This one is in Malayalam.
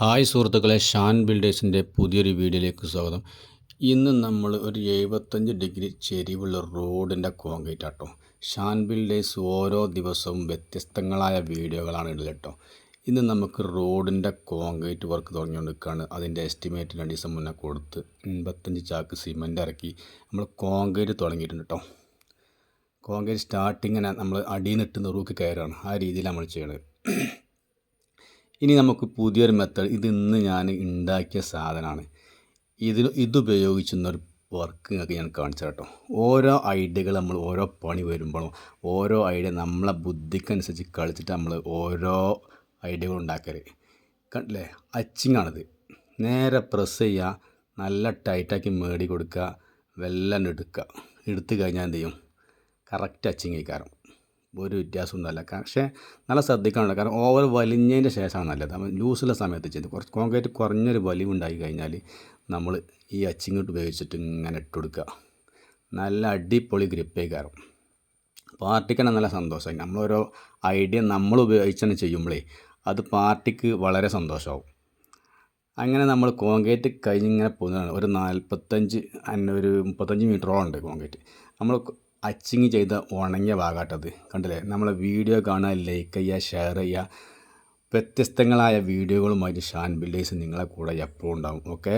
ഹായ് സുഹൃത്തുക്കളെ ഷാൻ ബിൽഡേഴ്സിന്റെ പുതിയൊരു വീഡിയോയിലേക്ക് സ്വാഗതം. ഇന്ന് നമ്മൾ ഒരു എഴുപത്തഞ്ച് ഡിഗ്രി ചെരിവുള്ള റോഡിന്റെ കോൺക്രീറ്റ് ആട്ടോ ഷാൻ ബിൽഡേഴ്സ് ഓരോ ദിവസവും വ്യത്യസ്തങ്ങളായ വീഡിയോകളാണ് ഇടൽ കേട്ടോ. ഇന്ന് നമുക്ക് റോഡിന്റെ കോൺക്രീറ്റ് വർക്ക് തുടങ്ങിക്കൊണ്ടിരിക്കുകയാണ്. അതിന്റെ എസ്റ്റിമേറ്റ് രണ്ട് ദിവസം മുന്നേ കൊടുത്ത് എൺപത്തഞ്ച് ചാക്ക് സിമെന്റ് ഇറക്കി നമ്മൾ കോൺക്രീറ്റ് തുടങ്ങിയിട്ടുണ്ട് കേട്ടോ. കോൺക്രീറ്റ് സ്റ്റാർട്ടിങ്ങനെ നമ്മൾ അടിയിൽ നിട്ട് നെറുക്കി കയറുകയാണ്. ആ രീതിയിൽ നമ്മൾ ചെയ്യണത്. ഇനി നമുക്ക് പുതിയൊരു മെത്തേഡ് ഇത് ഇന്ന് ഞാൻ ഉണ്ടാക്കിയ സാധനമാണ് ഇതിൽ ഇതുപയോഗിച്ചുന്നൊരു വർക്ക് നിങ്ങൾക്ക് ഞാൻ കാണിച്ചു കേട്ടോ ഓരോ ഐഡിയകൾ നമ്മൾ ഓരോ പണി വരുമ്പോഴും ഓരോ ഐഡിയ നമ്മളെ ബുദ്ധിക്കനുസരിച്ച് കളിച്ചിട്ട് നമ്മൾ ഓരോ ഐഡിയകൾ ഉണ്ടാക്കരുത് കണ്ടില്ലേ? അച്ചിങ്ങാണിത് നേരെ പ്രസ് ചെയ്യുക നല്ല ടൈറ്റാക്കി മേടി കൊടുക്കുക വെല്ലം എടുക്കുക എടുത്തു കഴിഞ്ഞാൽ എന്ത് ചെയ്യും? കറക്റ്റ് അച്ചിങ് കഴിക്കാറും ഒരു വ്യത്യാസമൊന്നുമല്ല പക്ഷേ നല്ല ശ്രദ്ധിക്കാനുള്ള കാരണം ഓവർ വലിഞ്ഞതിന്റെ ശേഷമാണ് നല്ലത്. നമ്മൾ ലൂസുള്ള സമയത്ത് ചെയ്ത് കുറച്ച് കോൺക്രീറ്റ് കുറഞ്ഞൊരു വലിവുണ്ടായി കഴിഞ്ഞാൽ നമ്മൾ ഈ അച്ചിങ്ങോട്ട് ഉപയോഗിച്ചിട്ട് ഇങ്ങനെ ഇട്ട് കൊടുക്കുക. നല്ല അടിപൊളി ഗ്രിപ്പേ കയറും. പാർട്ടിക്കാണ് നല്ല സന്തോഷമായി നമ്മളോരോ ഐഡിയ നമ്മൾ ഉപയോഗിച്ചാണ് ചെയ്യുമ്പോഴേ അത് പാർട്ടിക്ക് വളരെ സന്തോഷമാവും. അങ്ങനെ നമ്മൾ കോൺക്രീറ്റ് കഴിഞ്ഞിങ്ങനെ പോകുന്നതാണ്. ഒരു നാൽപ്പത്തഞ്ച് ഒരു മുപ്പത്തഞ്ച് മീറ്ററോളം ഉണ്ട് കോൺക്രീറ്റ്. നമ്മൾ അച്ചിങ് ചെയ്ത ഉണങ്ങിയ ഭാഗമാട്ടത് കണ്ടില്ലേ? നമ്മളെ വീഡിയോ കാണുക ലൈക്ക് ചെയ്യുക ഷെയർ ചെയ്യുക. വ്യത്യസ്തങ്ങളായ വീഡിയോകളുമായിട്ട് ഷാൻ ബിൽഡേഴ്സ് നിങ്ങളെ കൂടെ എപ്പോഴും ഉണ്ടാവും. ഓക്കെ